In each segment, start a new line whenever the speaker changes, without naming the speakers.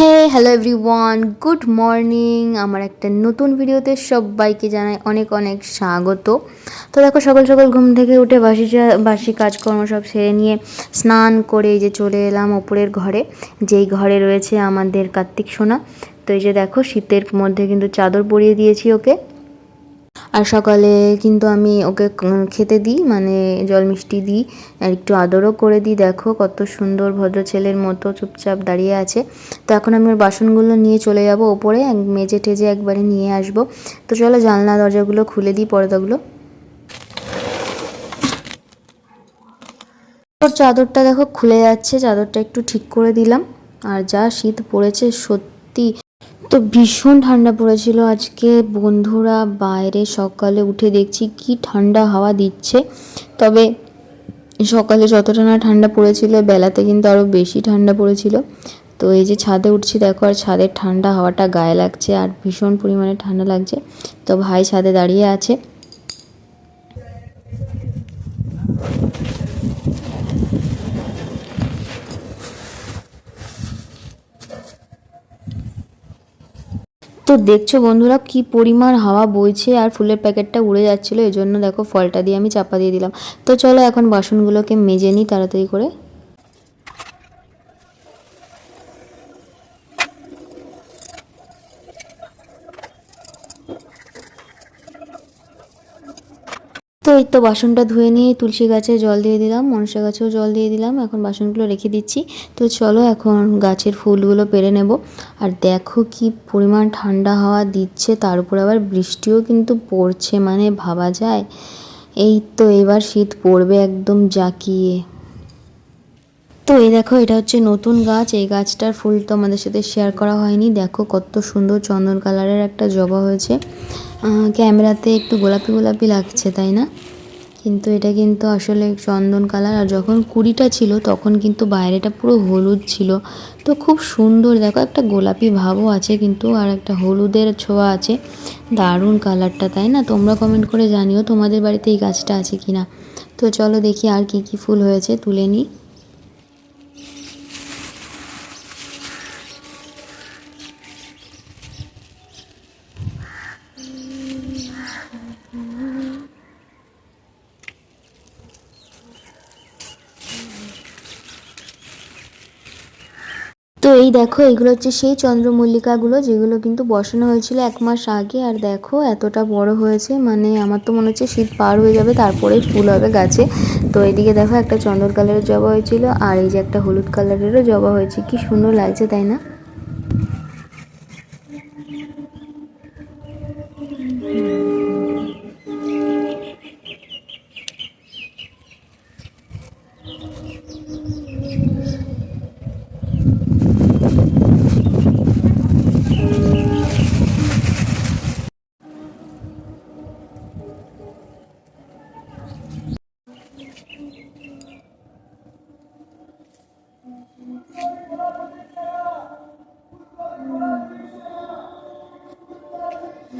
Hey hello everyone good morning আমার একটা নতুন ভিডিওতে সবাইকে জানাই অনেক অনেক স্বাগত। তো দেখো, সকাল সকাল ঘুম থেকে উঠে বাসি বাসি কাজকর্ম সব সেরে নিয়ে স্নান করে যে চলে এলাম ওপরের ঘরে। যেই ঘরে রয়েছে আমাদের কার্তিক সোনা। তো এই যে দেখো, শীতের মধ্যে কিন্তু চাদর পরিয়ে দিয়েছি ওকে। আর সকালে কিন্তু আমি ওকে খেতে দিই মানে জল মিষ্টি দিই, আর একটু আদরও করে দিই। দেখো কত সুন্দর ভদ্র ছেলের মতো চুপচাপ দাঁড়িয়ে আছে। তো এখন আমি ওর বাসনগুলো নিয়ে চলে যাব ওপরে মেজে টেজে একবারে নিয়ে আসব। তো চলো জানলা দরজাগুলো খুলে দিই পর্দাগুলো। ওর চাদরটা দেখো খুলে যাচ্ছে, চাদরটা একটু ঠিক করে দিলাম। আর যা শীত পড়েছে সত্যি। তো ভীষণ ঠান্ডা পড়েছিল। আজকে বন্ধুরা বাইরে সকালে উঠে দেখছি কি ঠান্ডা হাওয়া দিচ্ছে। তবে সকালে যতটা না ঠান্ডা পড়েছিল, বেলাতে কিন্তু আরও বেশি ঠান্ডা পড়েছিল। তো এই যে ছাদে উঠছি, দেখো আর ছাদের ঠান্ডা হাওয়াটা গায়ে লাগছে আর ভীষণ পরিমাণে ঠান্ডা লাগছে। তো ভাই ছাদে দাঁড়িয়ে আছে। তো দেখছ বন্ধুরা কি পরিমাণ হাওয়া বইছে আর ফুলের প্যাকেটটা উড়ে যাচ্ছিল এই জন্য দেখো ফলটা দিয়ে আমি চাপা দিয়ে দিলাম। তো চলো এখন বাসনগুলোকে মেজে নিই তাড়াতাড়ি করে। তো এই তো বাসনটা ধুয়ে নিয়ে তুলসী গাছে জল দিয়ে দিলাম মনসা গাছেও জল দিয়ে দিলাম, এখন বাসনগুলো রেখে দিচ্ছি। তো চলো এখন গাছের ফুলগুলো পেরে নেব। আর দেখো কি পরিমাণ ঠান্ডা হাওয়া দিচ্ছে, তার উপর আবার বৃষ্টিও কিন্তু পড়ছে মানে ভাবা যায়। এই তো এবার শীত পড়বে একদম জাকিয়ে। তো এই দেখো, এটা হচ্ছে নতুন গাছ, এই গাছটার ফুল তো আমাদের সাথে শেয়ার করা হয়নি। দেখো কত সুন্দর চন্দন কালারের একটা জবা হয়েছে। ক্যামেরাতে একটু গোলাপি গোলাপি লাগছে, তাই না? কিন্তু এটা কিন্তু আসলে চন্দন কালার, আর যখন কুড়িটা ছিল তখন কিন্তু বাইরেটা পুরো হলুদ ছিল। তো খুব সুন্দর, দেখো একটা গোলাপি ভাবও আছে কিন্তু, আর একটা হলুদের ছোঁয়া আছে। দারুণ কালারটা, তাই না? তোমরা কমেন্ট করে জানিও তোমাদের বাড়িতে এই গাছটা আছে কি না তো চলো দেখি আর কি কি ফুল হয়েছে, তুলে নিই। তো এই দেখো, এগুলো হচ্ছে সেই চন্দ্রমল্লিকাগুলো যেগুলো কিন্তু বসানো হয়েছিল এক মাস আগে। আর দেখো, এতটা বড় হয়েছে মানে আমার তো মনে হচ্ছে শীত পার হয়ে যাবে, তারপরে ফুল হবে গাছে। তো এদিকে দেখো, একটা চন্দন কালারের জবা হয়েছিল, আর এই যে একটা হলুদ কালারেরও জবা হয়েছে। কি সুন্দর লাগছে, তাই না? তো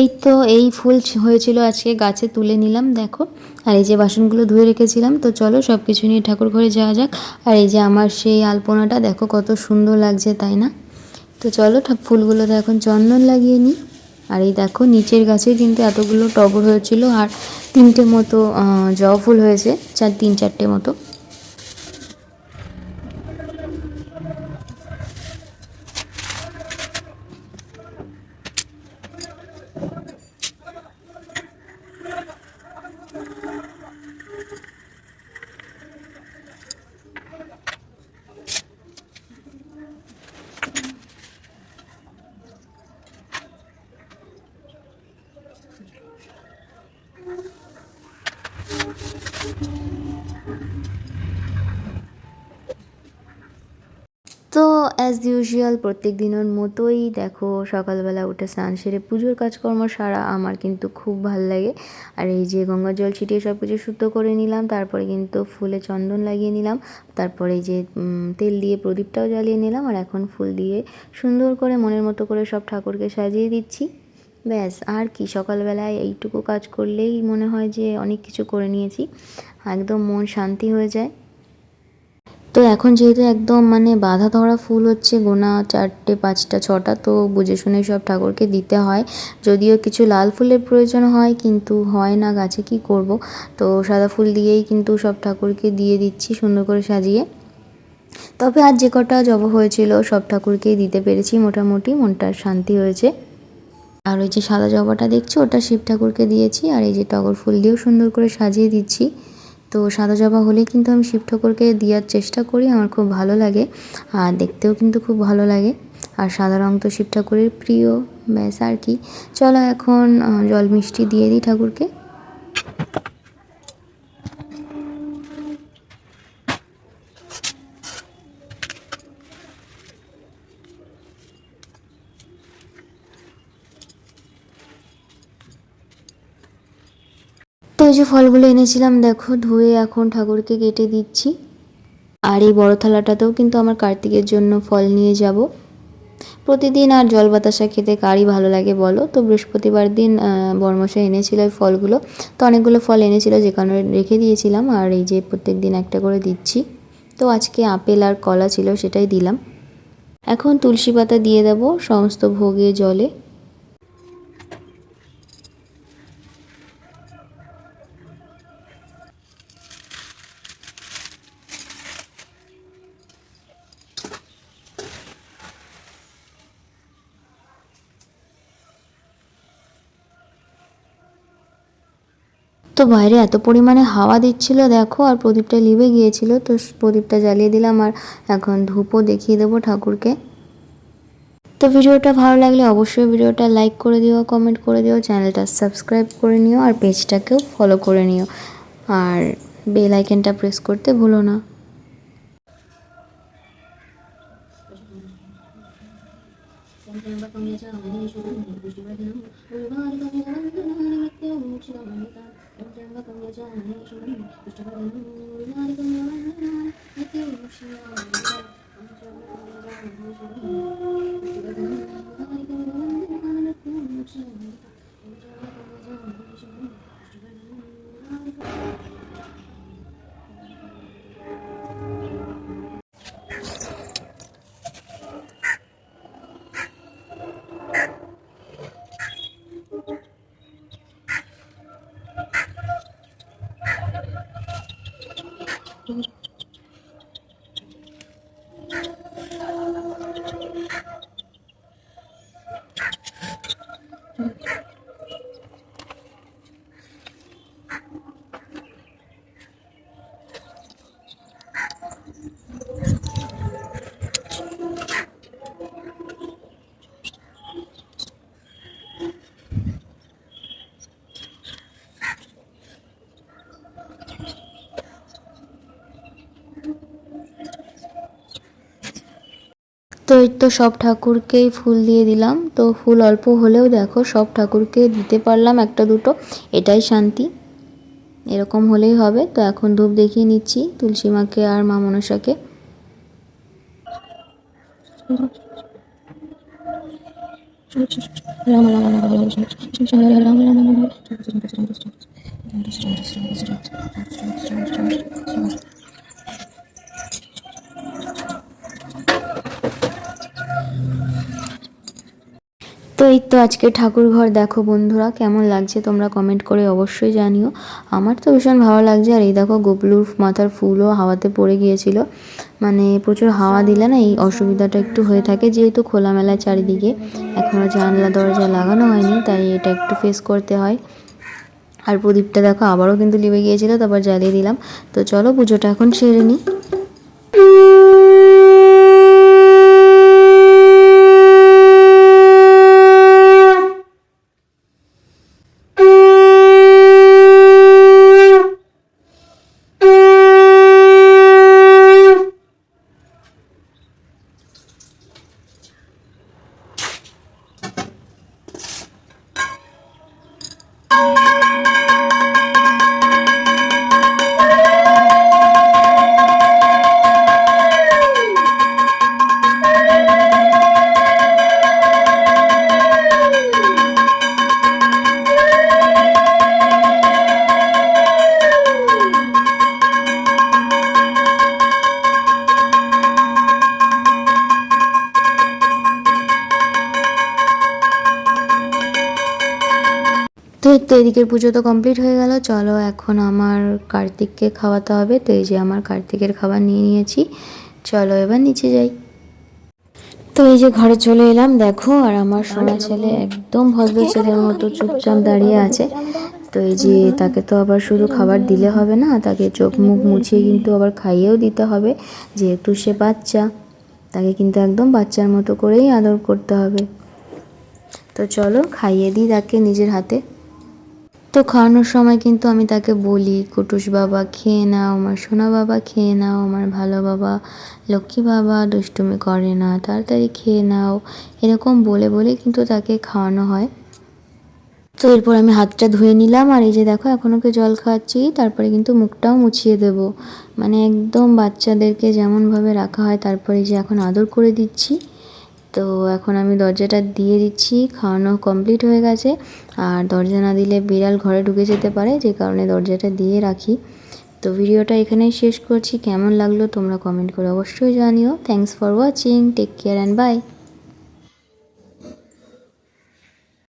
এই তো এই ফুল হয়েছিল আজকে, গাছে তুলে নিলাম, দেখো। আর এই যে বাসনগুলো ধুয়ে রেখেছিলাম, তো চলো সব কিছু নিয়ে ঠাকুর ঘরে যাওয়া যাক। আর এই যে আমার সেই আলপনাটা, দেখো কত সুন্দর লাগছে, তাই না? তো চলো ফুলগুলোতে এখন চন্দন লাগিয়ে নিই। আর এই দেখো, নিচের গাছে কিন্তু এতগুলো টগর হয়েছিল, আর তিনটে মতো জবা ফুল হয়েছে, চার তিন চারটে মতো তো অ্যাজ ইউজুয়াল প্রত্যেক দিনের মতোই দেখো, সকালবেলা উঠে স্নান সেরে পুজোর কাজকর্ম সারা আমার কিন্তু খুব ভালো লাগে। আর এই যে গঙ্গা জল ছিটিয়ে সব কিছু শুদ্ধ করে নিলাম, তারপরে কিন্তু ফুলে চন্দন লাগিয়ে নিলাম, তারপরে এই যে তেল দিয়ে প্রদীপটাও জ্বালিয়ে নিলাম, আর এখন ফুল দিয়ে সুন্দর করে মনের মতো করে সব ঠাকুরকে সাজিয়ে দিচ্ছি। ব্যাস, আর কি, সকালবেলায় এইটুকু কাজ করলেই মনে হয় যে অনেক কিছু করে নিয়েছি। একদম মন শান্তি হয়ে যায়। তো এখন যেহেতু একদম মানে বাধা ধরা ফুল হচ্ছে গোনা চারটে, পাঁচটা, ছটা, তো বুঝে শুনে সব ঠাকুরকে দিতে হয়। যদিও কিছু লাল ফুলের প্রয়োজন হয়, কিন্তু হয় না, গাছে কি করব? তো সাদা ফুল দিয়েই কিন্তু সব ঠাকুরকে দিয়ে দিচ্ছি সুন্দর করে সাজিয়ে। তবে আর যে কটা জবা হয়েছিল, সব ঠাকুরকেই দিতে পেরেছি মোটামুটি মনটার শান্তি হয়েছে। আর ওই যে সাদা জবাটা দেখছি, ওটা শিব ঠাকুরকে দিয়েছি, আর এই যে টগর ফুল দিয়েও সুন্দর করে সাজিয়ে দিচ্ছি। তো সাদা জবা হলেই কিন্তু আমি শিব ঠাকুরকে দেওয়ার চেষ্টা করি, আমার খুব ভালো লাগে। আর দেখতেও কিন্তু খুব ভালো লাগে। আর সাদা রং তো শিব ঠাকুরের প্রিয়, ব্যাস আর কি। চলো এখন জল মিষ্টি দিয়ে দিই ঠাকুরকে। তো এই যে ফলগুলো এনেছিলাম, দেখো, ধুয়ে এখন ঠাকুরকে কেটে দিচ্ছি। আর এই বড় থালাটাতেও কিন্তু আমার কার্তিকের জন্য ফল নিয়ে যাব। প্রতিদিন আর জল বাতাসা খেতে কারই ভালো লাগে বলো? তো বৃহস্পতিবার দিন বর্মশাই এনেছিল ওই ফলগুলো। তো অনেকগুলো ফল এনেছিল, যে কারণে রেখে দিয়েছিলাম। আর এই যে প্রত্যেক দিন একটা করে দিচ্ছি। তো আজকে আপেল আর কলা ছিল, সেটাই দিলাম। এখন তুলসী পাতা দিয়ে দেব, সমস্ত ভোগে জলে। বাইরে এত পরিমাণে হাওয়া দিচ্ছিল, দেখো, আর প্রদীপটা লিভে গিয়েছিল। তো প্রদীপটা জ্বালিয়ে দিলাম আর এখন ধূপও দেখিয়ে দেবো ঠাকুরকে। তো ভিডিওটা ভালো লাগলে অবশ্যই ভিডিওটা লাইক করে দিও কমেন্ট করে দিও, চ্যানেলটা সাবস্ক্রাইব করে নিও, আর পেজটাকেও ফলো করে নিও। আর বেল আইকনটা প্রেস করতে ভুলো না। 건 여자네. 좀 여쭤봐도 나를 보면 তো এই তো সব ঠাকুরকেই ফুল দিয়ে দিলাম। তো ফুল অল্প হলেও দেখো সব ঠাকুরকে দিতে পারলাম একটা দুটো। এটাই শান্তি। এরকম হলেই হবে। তো এখন ধূপ দেখিয়ে নিচ্ছি তুলসী মাকে আর মা মনসাকে।
রাম রাম রাম রাম রাম রাম রাম রাম
এই তো আজকে ঠাকুর ঘর। দেখো বন্ধুরা, কেমন লাগছে তোমরা কমেন্ট করে অবশ্যই জানিও। আমার তো ভীষণ ভালো লাগছে। আর এই দেখো গোপলুর মাথার ফুলও হাওয়াতে পড়ে গিয়েছিল। মানে প্রচুর হাওয়া দিলে না এই অসুবিধাটা একটু হয়ে থাকে। যেহেতু খোলামেলা চারিদিকে এখনও জানলা, দরজা লাগানো হয়নি, তাই এটা একটু ফেস করতে হয়। আর প্রদীপটা দেখো আবারও কিন্তু লিভে গিয়েছিল, তারপর জ্বালিয়ে দিলাম। তো চলো পুজোটা এখন সেরে নিই Thank you. তো এদিকের পুজো তো কমপ্লিট হয়ে গেল। চলো এখন আমার কার্তিককে খাওয়াতে হবে। তো এই যে আমার কার্তিকের খাবার নিয়ে নিয়েছি। চলো এবার নিচে যাই। তো এই যে ঘরে চলে এলাম। দেখো, আর আমার সোনা ছেলে একদম ভদ্র ছেলের মতো চুপচাপ দাঁড়িয়ে আছে। তো এই যে তাকে তো আবার শুধু খাবার দিলে হবে না, তাকে চোখ মুখ মুছিয়ে কিন্তু আবার খাইয়েও দিতে হবে। যেহেতু সে বাচ্চা, তাকে কিন্তু একদম বাচ্চার মতো করেই আদর করতে হবে। তো চলো খাইয়ে দিই তাকে নিজের হাতে। তো খাওয়ানোর সময় কিন্তু আমি তাকে বলি, কুটুস বাবা, খেয়ে নাও, আমার সোনা বাবা, খেয়ে নাও, আমার ভালো বাবা, লক্ষ্মী বাবা, দুষ্টুমি করে না, তাড়াতাড়ি খেয়ে নাও। এরকম বলে বলে কিন্তু তাকে খাওয়ানো হয়। তো এরপর আমি হাতটা ধুয়ে নিলাম আর এই যে দেখো এখন ওকে জল খাওয়াচ্ছি তারপরে কিন্তু মুখটাও মুছিয়ে দেব। মানে একদম বাচ্চাদেরকে যেমনভাবে রাখা হয়, তারপরে যে এখন আদর করে দিচ্ছি। তো এখন আমি দরজাটা দিয়ে দিচ্ছি, খাওয়ানো কমপ্লিট হয়ে গেছে। আর দরজা না দিলে বিড়াল ঘরে ঢুকে যেতে পারে, যে কারণে দরজাটা দিয়ে রাখি। তো ভিডিওটা এখানেই শেষ করছি, কেমন লাগল তোমরা কমেন্ট করে অবশ্যই জানিও। Thanks for watching take care and bye